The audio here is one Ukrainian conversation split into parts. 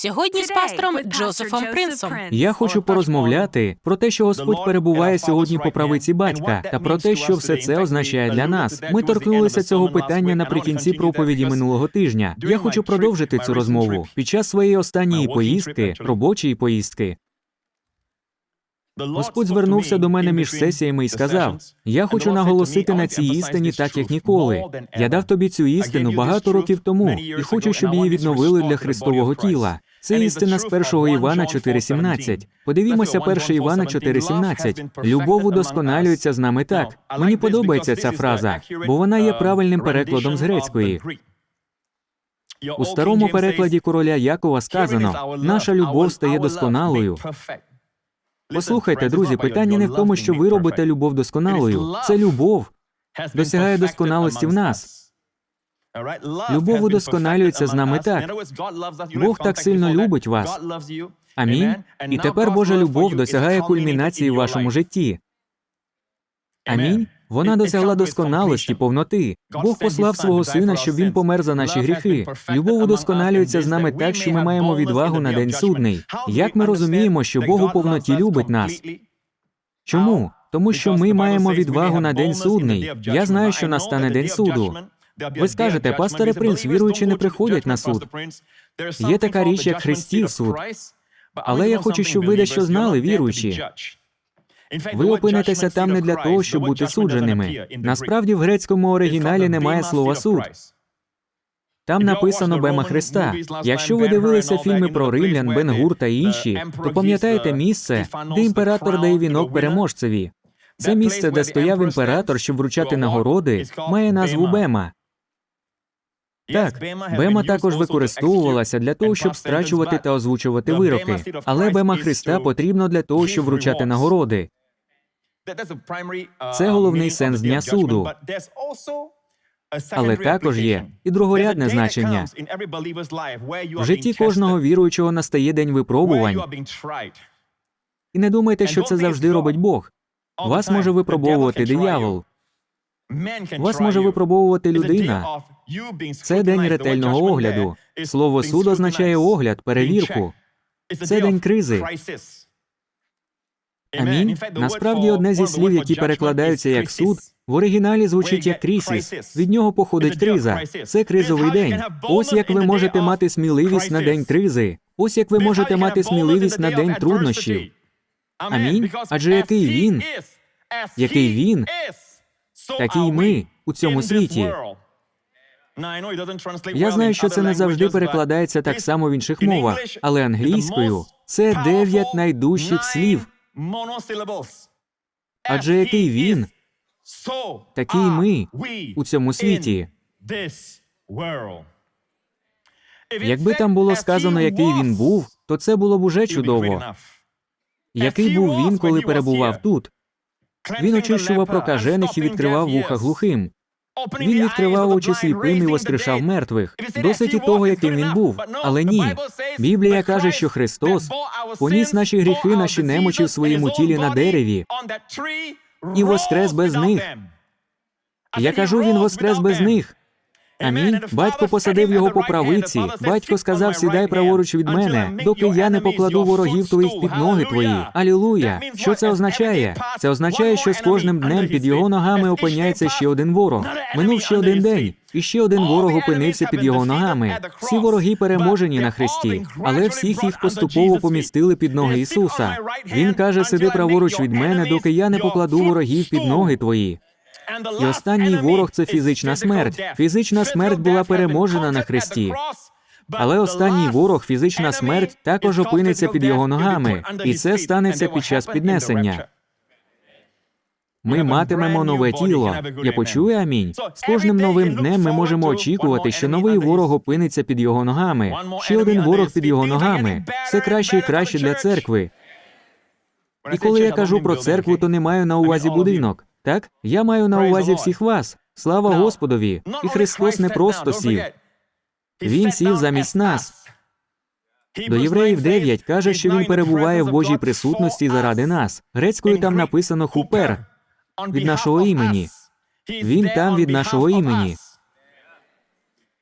Сьогодні з пастором Джозефом Принсом. Я хочу порозмовляти про те, що Господь перебуває сьогодні по правиці батька, та про те, що все це означає для нас. Ми торкнулися цього питання наприкінці проповіді минулого тижня. Я хочу продовжити цю розмову під час своєї останньої поїздки, робочої поїздки. Господь звернувся до мене між сесіями і сказав: Я хочу наголосити на цій істині так, як ніколи. Я дав тобі цю істину багато років тому і хочу, щоб її відновили для Христового тіла. Це істина з 1 Івана 4.17. Подивімося 1 Івана 4.17. Любов удосконалюється з нами так. Мені подобається ця фраза, бо вона є правильним перекладом з грецької. У старому перекладі короля Якова сказано: наша любов стає досконалою. Послухайте, друзі, питання не в тому, що ви робите любов досконалою. Це любов досягає досконалості в нас. Любов удосконалюється з нами так. Бог так сильно любить вас. Амінь. І тепер Божа любов досягає кульмінації в вашому житті. Амінь. Вона досягла досконалості, повноти. Бог послав свого сина, щоб він помер за наші гріхи. Любов удосконалюється з нами так, що ми маємо відвагу на день судний. Як ми розуміємо, що Бог у повноті любить нас? Чому? Тому що ми маємо відвагу на день судний. Я знаю, що настане день суду. Ви скажете, пасторе принц, віруючі не приходять на суд. Є така річ, як хрестів суд. Але я хочу, щоб ви дещо знали, віруючі. Ви опинитеся там не для того, щоб бути судженими. Насправді в грецькому оригіналі немає слова суд. Там написано Бема Христа. Якщо ви дивилися фільми про римлян, Бен-Гур та інші, то пам'ятаєте місце, де імператор дає вінок переможцеві. Це місце, де стояв імператор, щоб вручати нагороди, має назву Бема. Так, Бема також використовувалася для того, щоб страчувати та озвучувати вироки. Але Бема Христа потрібно для того, щоб вручати нагороди. Це головний сенс дня суду. Але також є і другорядне значення. В житті кожного віруючого настає день випробувань. І не думайте, що це завжди робить Бог. Вас може випробовувати диявол. Вас може випробовувати людина. Це день ретельного огляду. Слово суд означає огляд, перевірку. Це день кризи. Амінь. Насправді, одне зі слів, які перекладаються як суд, в оригіналі звучить як крісіс. Від нього походить криза. Це кризовий день. Ось як ви можете мати сміливість на день кризи. Ось як ви можете мати сміливість на день труднощів. Амінь. Адже який він, Який він, такий ми у цьому світі. Я знаю, що це не завжди перекладається так само в інших мовах, але англійською це дев'ять найдужчих слів. Адже який він, такий ми у цьому світі. Якби там було сказано, який він був, то це було б уже чудово. Який був він, коли перебував тут? Він очищував прокажених і відкривав вуха глухим. Він відкривав очі сліпим і воскрешав мертвих. Досить і того, яким він був. Але ні. Біблія каже, що Христос поніс наші гріхи, наші немочі в своєму тілі на дереві і воскрес без них. Я кажу, він воскрес без них. Амінь. Батько посадив його по правиці. Батько сказав: сідай праворуч від мене, доки я не покладу ворогів твоїх під ноги твої. Алілуя! Що це означає? Це означає, що з кожним днем під його ногами опиняється ще один ворог. Минув ще один день, і ще один ворог опинився під його ногами. Всі вороги переможені на хресті, але всіх їх поступово помістили під ноги Ісуса. Він каже: сиди праворуч від мене, доки я не покладу ворогів під ноги твої. І останній ворог це фізична смерть. Фізична смерть була переможена на хресті. Але останній ворог, фізична смерть, також опиниться під його ногами, і це станеться під час піднесення. Ми матимемо нове тіло. Я почую амінь. З кожним новим днем ми можемо очікувати, що новий ворог опиниться під його ногами. Ще один ворог під його ногами. Все краще і краще для церкви. І коли я кажу про церкву, то не маю на увазі будинок. Так, я маю на увазі всіх вас. Слава Господові! І Христос не просто сів. Він сів замість нас. До євреїв 9 каже, що він перебуває в Божій присутності заради нас. Грецькою там написано хупер від нашого імені. Він там від нашого імені.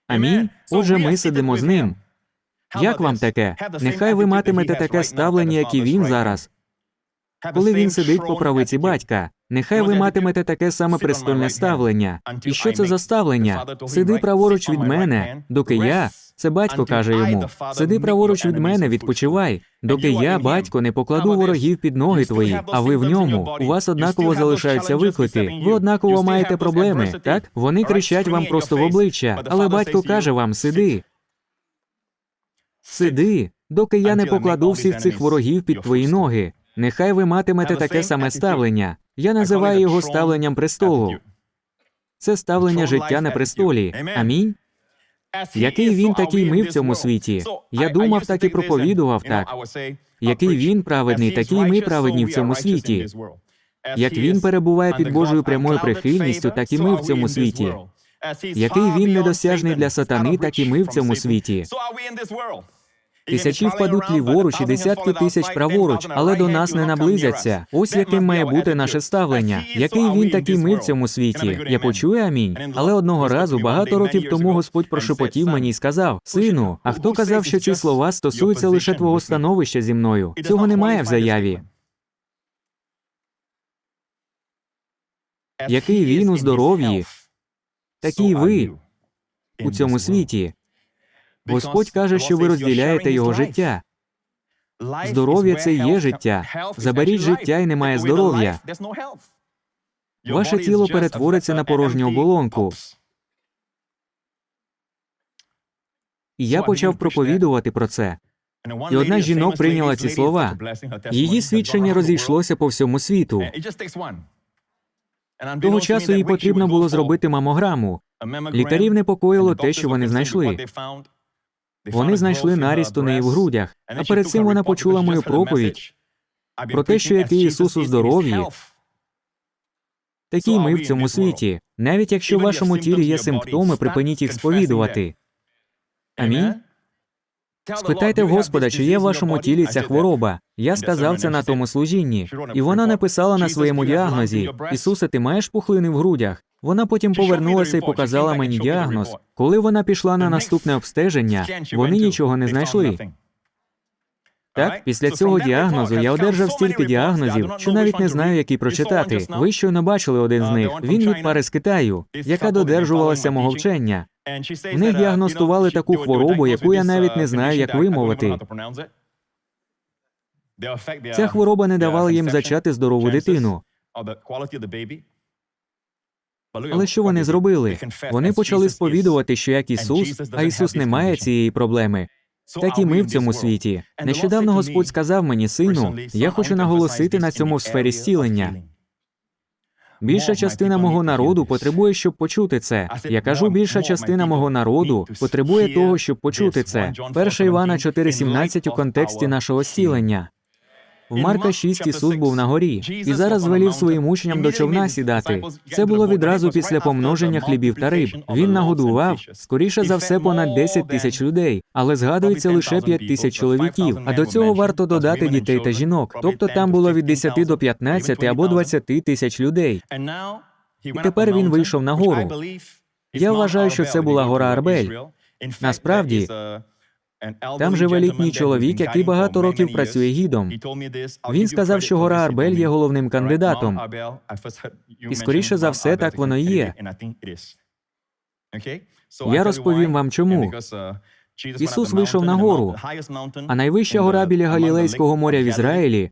Амінь. Отже, ми сидимо з ним. Як вам таке? Нехай ви матимете таке ставлення, як і він зараз, коли він сидить по правиці батька. Нехай ви матимете таке саме престольне ставлення. І що це за ставлення? Сиди праворуч від мене, доки я. Це батько каже йому: сиди праворуч від мене, відпочивай, доки я, батько, не покладу ворогів під ноги твої, а ви в ньому. У вас однаково залишаються виклики. Ви однаково маєте проблеми, так? Вони кричать вам просто в обличчя, але батько каже вам: сиди. Сиди, доки я не покладу всіх цих ворогів під твої ноги. Нехай ви матимете таке саме ставлення. Я називаю його ставленням престолу. Це ставлення життя на престолі. Амінь. Який він, такий ми в цьому світі. Я думав, так і проповідував так. Який він праведний, такий ми праведні в цьому світі. Як він перебуває під Божою прямою прихильністю, так і ми в цьому світі. Який він недосяжний для сатани, так і ми в цьому світі. Тисячі впадуть ліворуч і десятки тисяч праворуч, але до нас не наблизяться. Ось яким має бути наше ставлення. Який він, такий ми в цьому світі. Я почую амінь. Але одного разу, багато років тому, Господь прошепотів мені і сказав: Сину, а хто казав, що ці слова стосуються лише твого становища зі мною? Цього немає в заяві. Який він у здоров'ї, Такий ви у цьому світі. Господь каже, що ви розділяєте його життя. Здоров'я це і є життя. Заберіть життя і немає здоров'я. Ваше тіло перетвориться на порожню оболонку. І я почав проповідувати про це. І одна з жінок прийняла ці слова. Її свідчення розійшлося по всьому світу. Того часу їй потрібно було зробити мамограму. Лікарів непокоїло те, що вони знайшли. Вони знайшли наріст у неї в грудях. А перед цим вона почула мою проповідь про те, що який Ісус у здоров'ї, Такі ми в цьому світі. Навіть якщо в вашому тілі є симптоми, припиніть їх сповідувати. Амінь. Спитайте в Господа, чи є в вашому тілі ця хвороба. Я сказав це на тому служінні. І вона написала на своєму діагнозі: Ісусе, ти маєш пухлини в грудях. Вона потім повернулася і показала мені діагноз. Коли вона пішла на наступне обстеження, вони нічого не знайшли. Так, після цього діагнозу я одержав стільки діагнозів, що навіть не знаю, який прочитати. Ви щойно бачили один з них. Він від пари з Китаю, яка додержувалася мого вчення. В них діагностували таку хворобу, яку я навіть не знаю, як вимовити. Ця хвороба не давала їм зачати здорову дитину. Але що вони зробили? Вони почали сповідувати, що як Ісус, а Ісус не має цієї проблеми. Так і ми в цьому світі. Нещодавно Господь сказав мені, сину, я хочу наголосити на цьому в сфері зцілення. Більша частина мого народу потребує, щоб почути це. Я кажу, більша частина мого народу потребує того, щоб почути це. 1 Івана 4,17 у контексті нашого зцілення. В Марка 6 Ісус був на горі, і зараз звелів своїм учням до човна сідати. Це було відразу після помноження хлібів та риб. Він нагодував скоріше за все понад 10 тисяч людей, але згадується лише 5 тисяч чоловіків. А до цього варто додати дітей та жінок. Тобто там було від 10 до 15 або 20 тисяч людей. І тепер він вийшов на гору. Я вважаю, що це була гора Арбель. Насправді, Там живе літній чоловік, який багато років працює гідом. Він сказав, що гора Арбель є головним кандидатом. І скоріше за все, так воно і є. Я розповім вам чому. Ісус вийшов на гору, А найвища гора біля Галілейського моря в Ізраїлі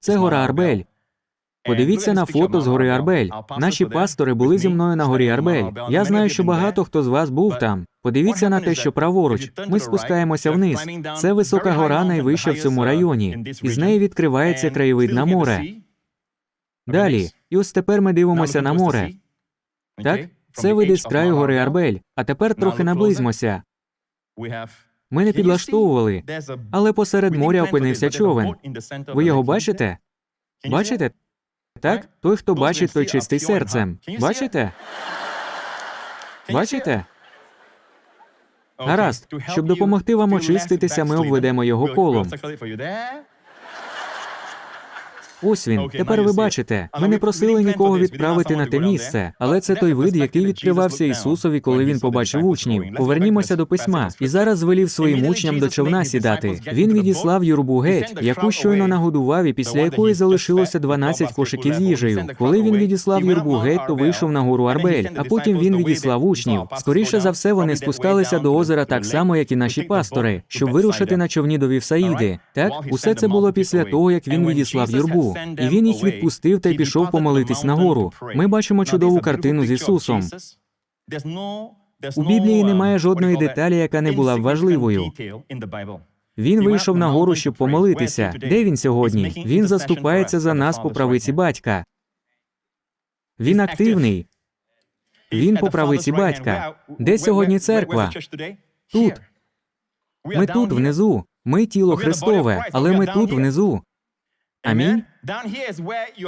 це гора Арбель. Подивіться на фото з гори Арбель. Наші пастори були зі мною на горі Арбель. Я знаю, що багато хто з вас був там. Подивіться на те, що праворуч. Ми спускаємося вниз. Це висока гора, найвища в цьому районі, і з неї відкривається краєвид на море. Далі, і ось тепер ми дивимося на море. Так, це види з краю гори Арбель. А тепер трохи наблизьмося. Ми не підлаштовували, але посеред моря опинився човен. Ви його бачите? Бачите? Так? Той, хто бачить, той чистий серцем. Бачите? Бачите? Гаразд, щоб допомогти вам очиститися, ми обведемо його колом. Ось він. Тепер ви бачите. Ми не просили нікого відправити на те місце, але це той вид, який відкривався Ісусові, коли він побачив учнів. Повернімося до письма. І зараз звелів своїм учням до човна сідати. Він відіслав юрбу геть, яку щойно нагодував, і після якої залишилося 12 кошиків з їжею. Коли він відіслав юрбу геть, то вийшов на гору Арбель, а потім він відіслав учнів. Скоріше за все, вони спускалися до озера так само, як і наші пастори, щоб вирушити на човні до Вівсаїди. Так, усе це було після того, як він відіслав юрбу, і він їх відпустив та й пішов помолитись на гору. Ми бачимо чудову картину з Ісусом. У Біблії немає жодної деталі, яка не була б важливою. Він вийшов на гору, щоб помолитися. Де він сьогодні? Він заступається за нас по правиці батька. Він активний. Він по правиці батька. Де сьогодні церква? Тут. Ми тут внизу. Ми тіло Христове, але ми тут внизу. Амінь.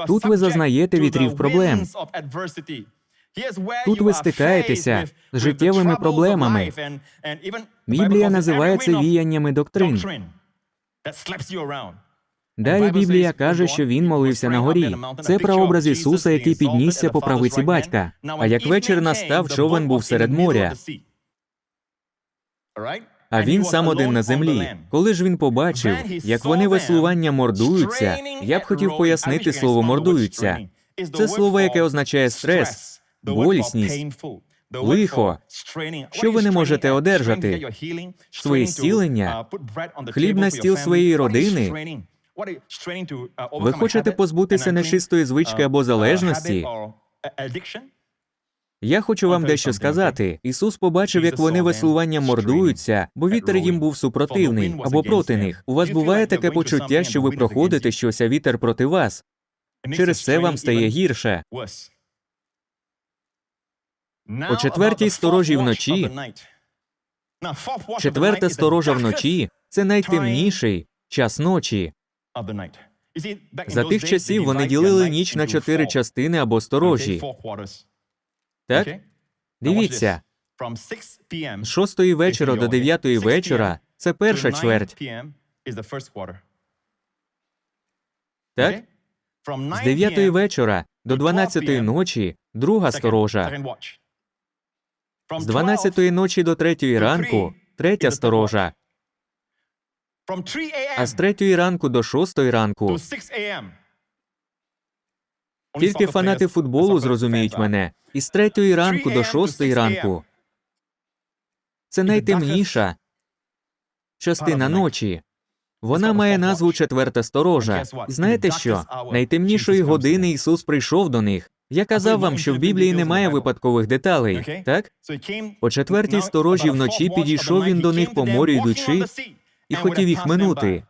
Тут ви зазнаєте вітрів проблем. Тут ви стикаєтеся з життєвими проблемами. Біблія називає це віяннями доктрин. Далі Біблія каже, що він молився на горі. Це прообраз Ісуса, який піднісся по правиці батька. А як вечір настав, човен був серед моря. А він сам один на землі. Коли ж він побачив, як вони веслування мордуються, я б хотів пояснити слово мордуються. Це слово, яке означає стрес, болісність, лихо, що ви не можете одержати, своє зцілення, хліб на стіл своєї родини. Ви хочете позбутися нечистої звички або залежності? Я хочу вам дещо сказати. Ісус побачив, як вони веслуванням мордуються, бо вітер їм був супротивний або проти них. У вас буває таке почуття, що ви проходите щось, а вітер проти вас. Через це вам стає гірше. О четвертій сторожі вночі, Четверта сторожа вночі. Це найтемніший час ночі. За тих часів вони ділили ніч на чотири частини або сторожі. Так? Дивіться, з шостої вечора до дев'ятої вечора це перша чверть. Так? З дев'ятої вечора до дванадцятої ночі друга сторожа. З дванадцятої ночі до третьої ранку третя сторожа. А з третьої ранку до шостої ранку тільки фанати футболу зрозуміють мене. І з третьої ранку до шостої ранку. Це найтемніша частина ночі. Вона має назву четверта сторожа. І знаєте що? Найтемнішої години Ісус прийшов до них. Я казав вам, що в Біблії немає випадкових деталей, так? О четвертій сторожі вночі підійшов він до них по морю йдучи і хотів їх минути.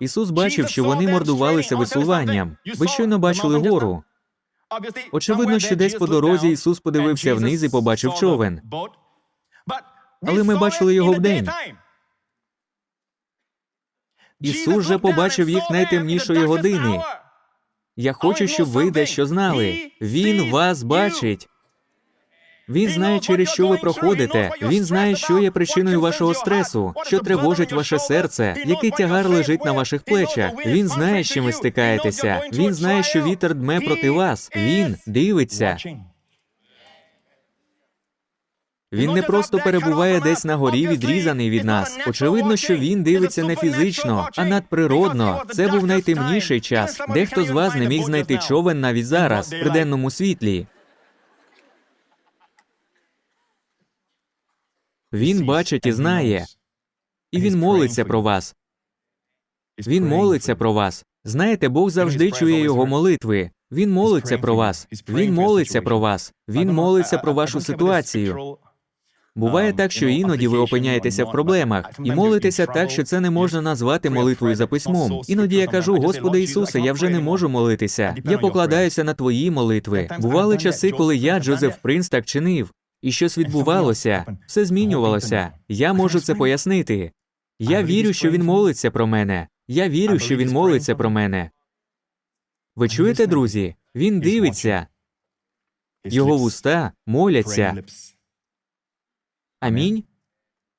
Ісус бачив, що вони мордувалися веслуванням. Ви щойно бачили гору. Очевидно, що десь по дорозі Ісус подивився вниз і побачив човен. Але ми бачили його вдень. Ісус же побачив їх найтемнішої години. Я хочу, щоб ви дещо знали. Він вас бачить. Він знає, через що ви проходите. Він знає, що є причиною вашого стресу, що тривожить ваше серце, який тягар лежить на ваших плечах. Він знає, з чим ви стикаєтеся. Він знає, що вітер дме проти вас. Він дивиться. Він не просто перебуває десь на горі, відрізаний від нас. Очевидно, що він дивиться не фізично, а надприродно. Це був найтемніший час. Дехто з вас не міг знайти човен навіть зараз, при денному світлі. Він бачить і знає, і він молиться про вас. Він молиться про вас. Знаєте, Бог завжди чує його молитви. Він молиться про вас. Він молиться про вас. Він молиться про вашу ситуацію. Буває так, що іноді ви опиняєтеся в проблемах і молитеся так, що це не можна назвати молитвою за письмом. Іноді я кажу, Господи Ісусе, я вже не можу молитися. Я покладаюся на твої молитви. Бували часи, коли я, Джозеф Принц, так чинив. І щось відбувалося, все змінювалося. Я можу це пояснити. Я вірю, що він молиться про мене. Я вірю, що він молиться про мене. Ви чуєте, друзі? Він дивиться, його вуста моляться. Амінь.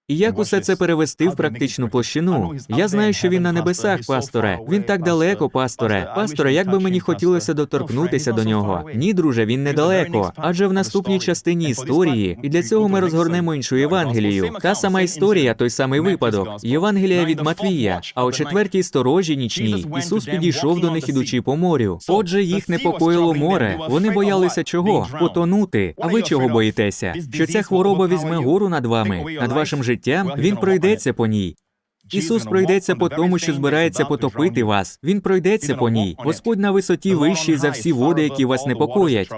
І як усе це перевести в практичну площину? Я знаю, що він на небесах, пасторе. Він так далеко, пасторе. Пасторе, як би мені хотілося доторкнутися до нього. Ні, друже, він недалеко. Адже в наступній частині історії, і для цього ми розгорнемо іншу Євангелію. Та сама історія, той самий випадок. Євангелія від Матвія. А о четвертій сторожі нічній Ісус підійшов до них, ідучи по морю. Отже, їх непокоїло море. Вони боялися чого? Потонути. А ви чого боїтеся? Що ця хвороба візьме гору над вами, над вашим життям? Він пройдеться по ній. Ісус пройдеться по тому, що збирається потопити вас. Він пройдеться по ній. Господь на висоті вищий за всі води, які вас непокоять.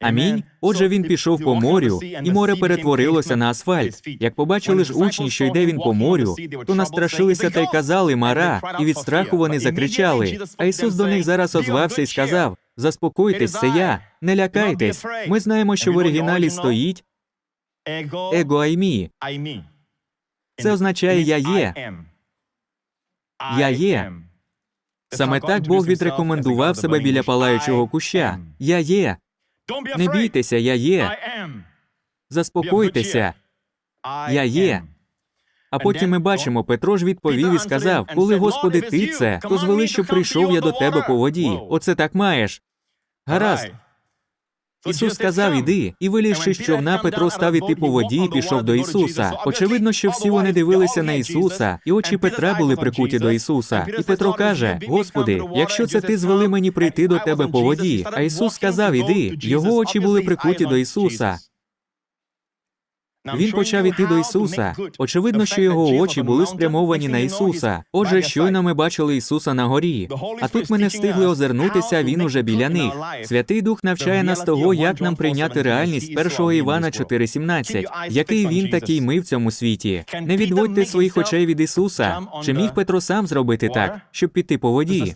Амінь. Отже, він пішов по морю, і море перетворилося на асфальт. Як побачили ж учні, що йде він по морю, то настрашилися та й казали Мара, і від страху вони закричали. А Ісус до них зараз озвався і сказав: Заспокойтесь, це я, не лякайтесь. Ми знаємо, що в оригіналі стоїть его аймі. Це означає я є. Я є. Саме так Бог відрекомендував себе біля палаючого куща. Я є. Не бійтеся, я є. Заспокойтеся, я є. А потім ми бачимо, Петро ж відповів і сказав: Коли, Господи, ти це, то звели, щоб прийшов я до тебе по воді. Оце так маєш. Гаразд. Ісус сказав, іди, і вилізши з човна, Петро став іти по воді і пішов до Ісуса. Очевидно, що всі вони дивилися на Ісуса, і очі Петра були прикуті до Ісуса. І Петро каже: Господи, якщо це ти звели мені прийти до тебе по воді. А Ісус сказав, іди. Його очі були прикуті до Ісуса. Він почав іти до Ісуса. Очевидно, що його очі були спрямовані на Ісуса. Отже, щойно ми бачили Ісуса на горі. А тут ми не встигли озирнутися, він уже біля них. Святий Дух навчає нас того, як нам прийняти реальність 1 Івана 4,17. Який він, такий ми в цьому світі. Не відводьте своїх очей від Ісуса. Чи міг Петро сам зробити так, щоб піти по воді?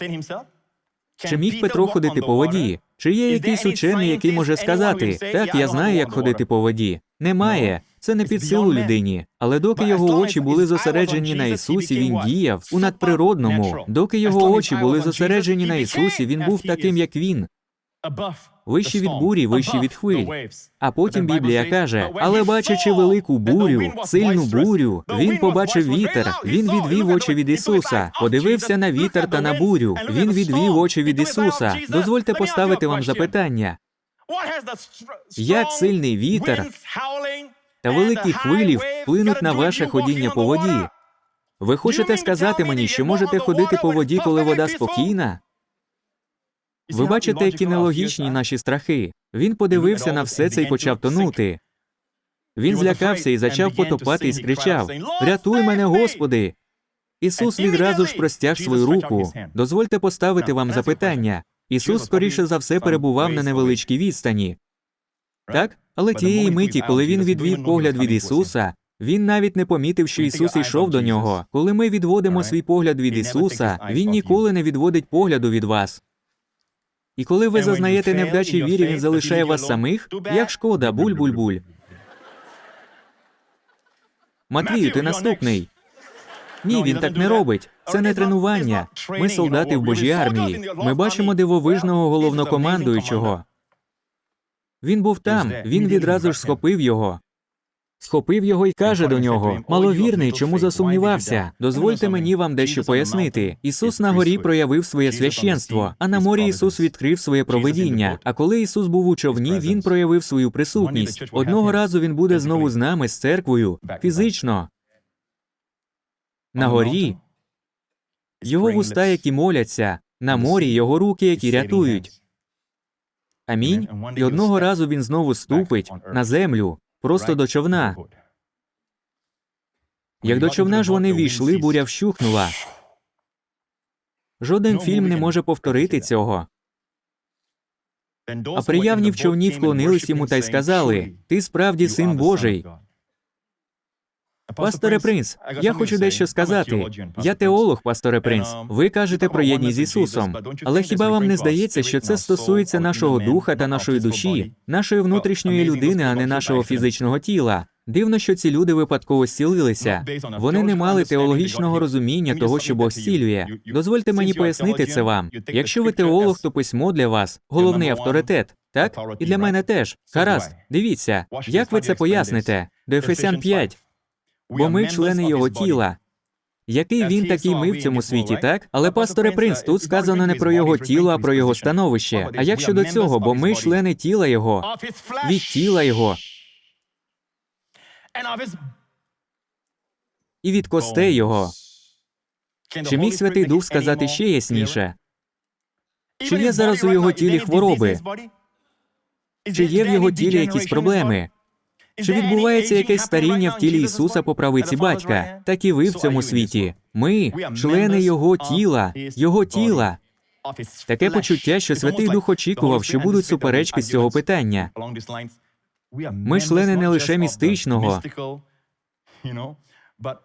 Чи міг Петро ходити по воді? Чи є якийсь учений, який може сказати, так, я знаю, як ходити по воді? Немає. Це не під силу людині. Але доки його очі були зосереджені на Ісусі, він діяв у надприродному. Доки його очі були зосереджені на Ісусі, він був таким, як він. Вищий від бурі, вищий від хвиль. А потім Біблія каже: але бачачи велику бурю, сильну бурю, він побачив вітер. Він відвів очі від Ісуса, подивився на вітер та на бурю. Він відвів очі від Ісуса. Дозвольте поставити вам запитання. Як сильний вітер Та великі хвилі вплинуть на ваше ходіння по воді. Ви хочете сказати мені, що можете ходити по воді, коли вода спокійна? Ви бачите, які нелогічні наші страхи. Він подивився на все це і почав тонути. Він злякався і зачав потопати і скричав: Рятуй мене, Господи! Ісус відразу ж простяг свою руку. Дозвольте поставити вам запитання. Ісус, скоріше за все, перебував на невеличкій відстані. Так? Але тієї миті, коли він відвів погляд від Ісуса, він навіть не помітив, що Ісус йшов до нього. Коли ми відводимо свій погляд від Ісуса, Він ніколи не відводить погляду від вас. І коли ви зазнаєте невдачі вірі, він залишає вас самих, як шкода, буль-буль-буль. Матвію, ти наступний. Ні, він так не робить. Це не тренування. Ми солдати в Божій армії. Ми бачимо дивовижного головнокомандуючого. Він був там, він відразу ж схопив його. Схопив його і каже до нього: Маловірний, чому засумнівався? Дозвольте мені вам дещо пояснити. Ісус на горі проявив своє священство, а на морі Ісус відкрив своє провидіння. А коли Ісус був у човні, він проявив свою присутність. Одного разу він буде знову з нами, з церквою, фізично. На горі. Його вуста, які моляться, на морі його руки, які рятують. Амінь. І одного разу він знову ступить на землю, просто до човна. Як до човна ж вони війшли, буря вщухнула. Жоден фільм не може повторити цього. А приявні в човні вклонились йому та й сказали: Ти справді син Божий. Пасторе Принц, я хочу дещо сказати. Я теолог, пасторе Принц. Ви кажете про єдність з Ісусом. Але хіба вам не здається, що це стосується нашого духа та нашої душі, нашої внутрішньої людини, а не нашого фізичного тіла? Дивно, що ці люди випадково зцілилися. Вони не мали теологічного розуміння того, що Бог зцілює. Дозвольте мені пояснити це вам. Якщо ви теолог, то письмо для вас головний авторитет. Так? І для мене теж. Гаразд, дивіться, як ви це поясните? До Ефесян 5. Бо ми члени його тіла. Який він, такий ми в цьому світі, так? Але пасторе принц, тут сказано не про його тіло, а про його становище. А як щодо цього, бо ми члени тіла його, від тіла його і від костей його. Чи міг Святий Дух сказати ще ясніше? Чи є зараз у його тілі хвороби? Чи є в його тілі якісь проблеми? Чи відбувається якесь старіння в тілі Ісуса по правиці батька? Так і ви в цьому світі. Ми члени Його тіла, Його тіла. Таке почуття, що Святий Дух очікував, що будуть суперечки з цього питання. Ми члени не лише містичного,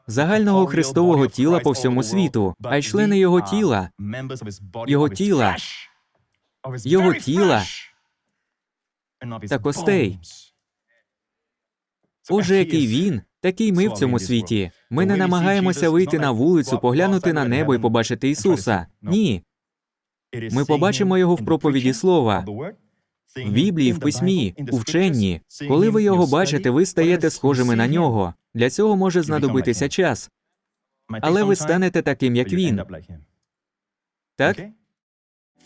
Загального Христового тіла по всьому світу, а й члени Його тіла, Його тіла, Його тіла. та костей. Отже, який він, такий ми в цьому світі. Ми не намагаємося вийти на вулицю, поглянути на небо і побачити Ісуса. Ні, Ми побачимо його в проповіді слова, в Біблії, в письмі, у вченні. Коли ви його бачите, ви стаєте схожими на нього. Для цього може знадобитися час, але ви станете таким, як він. Так?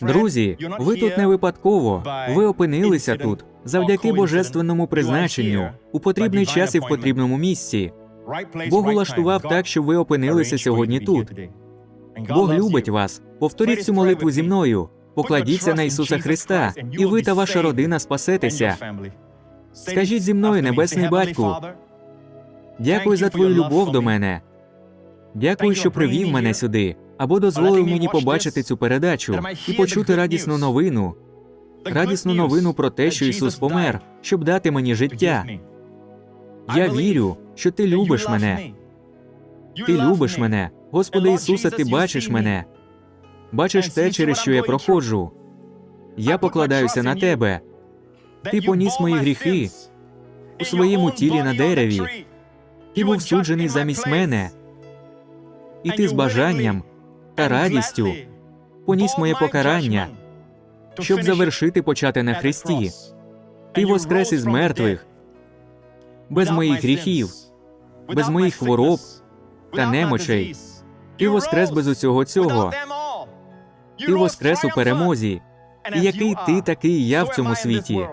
Друзі, ви тут не випадково. Ви опинилися тут завдяки божественному призначенню у потрібний час і в потрібному місці. Бог улаштував так, щоб ви опинилися сьогодні тут. Бог любить вас. Повторіть цю молитву зі мною. Покладіться на Ісуса Христа, і ви та ваша родина спасетеся. Скажіть зі мною, Небесний Батьку, дякую за твою любов до мене. Дякую, що привів мене сюди, або дозволив мені побачити цю передачу і почути радісну новину, радісну новину про те, що Ісус помер, щоб дати мені життя. Я вірю, що ти любиш мене. Ти любиш мене. Господи Ісусе, ти бачиш мене. Бачиш те, через що я проходжу. Я покладаюся на тебе. Ти поніс мої гріхи у своєму тілі на дереві. Ти був суджений замість мене, і ти з бажанням та радістю поніс моє покарання, щоб завершити почати на Христі. Ти воскрес із мертвих, без моїх гріхів, без моїх хвороб та немочей. Ти воскрес без усього цього. Ти воскрес у перемозі. І який ти, такий я в цьому світі.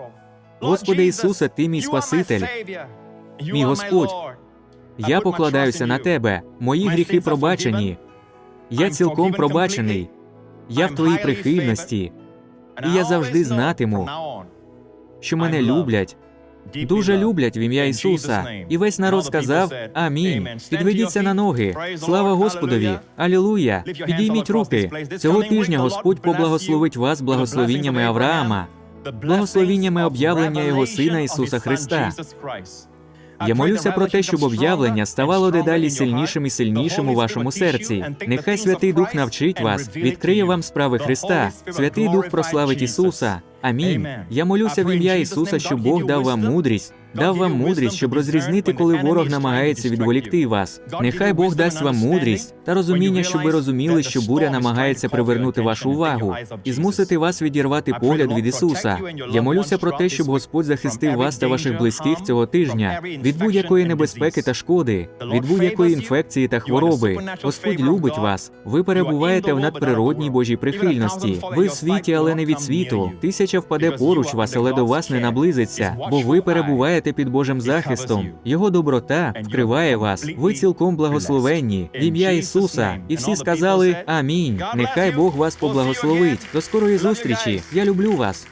Господи Ісусе, ти мій Спаситель, мій Господь. Я покладаюся на тебе. Мої гріхи пробачені. Я цілком пробачений. Я в твоїй прихильності, і я завжди знатиму, що мене люблять, дуже люблять в ім'я Ісуса. І весь народ сказав Амінь. Підведіться на ноги. Слава Господові! Алілуя! Підійміть руки. Цього тижня Господь поблагословить вас благословіннями Авраама, благословіннями об'явлення Його Сина Ісуса Христа. Я молюся про те, щоб об'явлення ставало дедалі сильнішим і сильнішим у вашому серці. Нехай Святий Дух навчить вас, відкриє вам справи Христа. Святий Дух прославить Ісуса. Амінь. Я молюся в ім'я Ісуса, щоб Бог дав вам мудрість, дав вам мудрість, щоб розрізнити, коли ворог намагається відволікти вас. Нехай Бог дасть вам мудрість та розуміння, щоб ви розуміли, що буря намагається привернути вашу увагу і змусити вас відірвати погляд від Ісуса. Я молюся про те, щоб Господь захистив вас та ваших близьких цього тижня від будь-якої небезпеки та шкоди, від будь-якої інфекції та хвороби. Господь любить вас. Ви перебуваєте в надприродній Божій прихильності. Ви в світі, але не від світу. Тисяча впаде поруч вас, але до вас не наблизиться, бо ви перебуваєте під Божим захистом. Його доброта вкриває вас. Ви цілком благословенні в ім'я Ісуса. І всі сказали Амінь. Нехай Бог вас поблагословить. До скорої зустрічі. Я люблю вас.